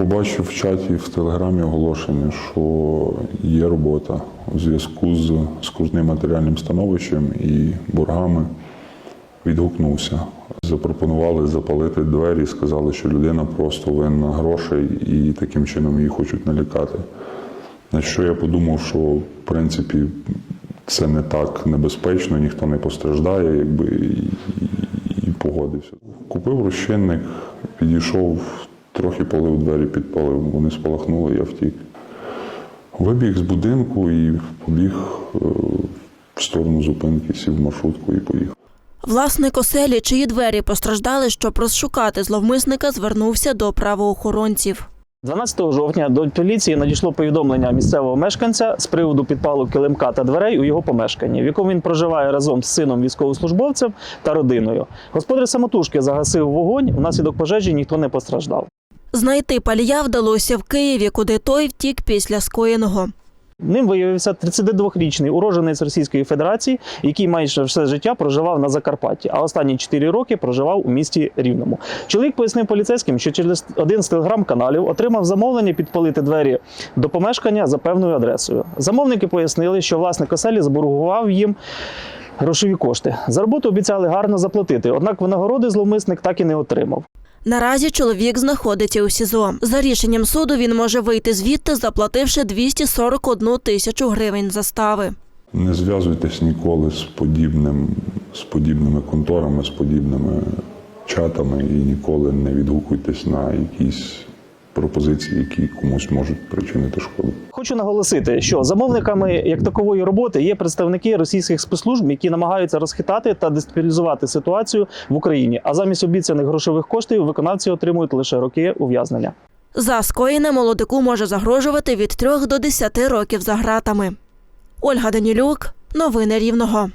Побачив в чаті в телеграмі оголошення, що є робота у зв'язку з скрутним матеріальним становищем і боргами. Відгукнувся. Запропонували запалити двері, сказали, що людина просто винна грошей і таким чином її хочуть налякати. На що я подумав, що в принципі це не так небезпечно, ніхто не постраждає, якби і, і, і погодився. Купив розчинник, підійшов, трохи полив двері, підпалив, вони спалахнули, я втік. Вибіг з будинку і побіг е, в сторону зупинки, сів в маршрутку і поїхав. Власник оселі, чиї двері постраждали, щоб розшукати зловмисника, звернувся до правоохоронців. 12 жовтня до поліції надійшло повідомлення місцевого мешканця з приводу підпалу килимка та дверей у його помешканні, в якому він проживає разом з сином військовослужбовцем та родиною. Господар самотужки загасив вогонь. Внаслідок пожежі ніхто не постраждав. Знайти палія вдалося в Києві, куди той втік після скоєного. Ним виявився 32-річний уроженець Російської Федерації, який майже все життя проживав на Закарпатті, а останні 4 роки проживав у місті Рівному. Чоловік пояснив поліцейським, що через один з телеграм-каналів отримав замовлення підпалити двері до помешкання за певною адресою. Замовники пояснили, що власник оселі заборгував їм. Грошові кошти за роботу обіцяли гарно заплатити, однак винагороди зловмисник так і не отримав. Наразі чоловік знаходиться у СІЗО. За рішенням суду він може вийти звідти, заплативши 241 тисячу гривень застави. Не зв'язуйтесь ніколи з подібним, з подібними конторами, з подібними чатами і ніколи не відгукуйтесь на якісь пропозиції, які комусь можуть причинити шкоду. Хочу наголосити, що замовниками як такової роботи є представники російських спецслужб, які намагаються розхитати та дестабілізувати ситуацію в Україні. А замість обіцяних грошових коштів виконавці отримують лише роки ув'язнення. За скоєне молодику може загрожувати від 3 до 10 років за ґратами. Ольга Данілюк, новини Рівного.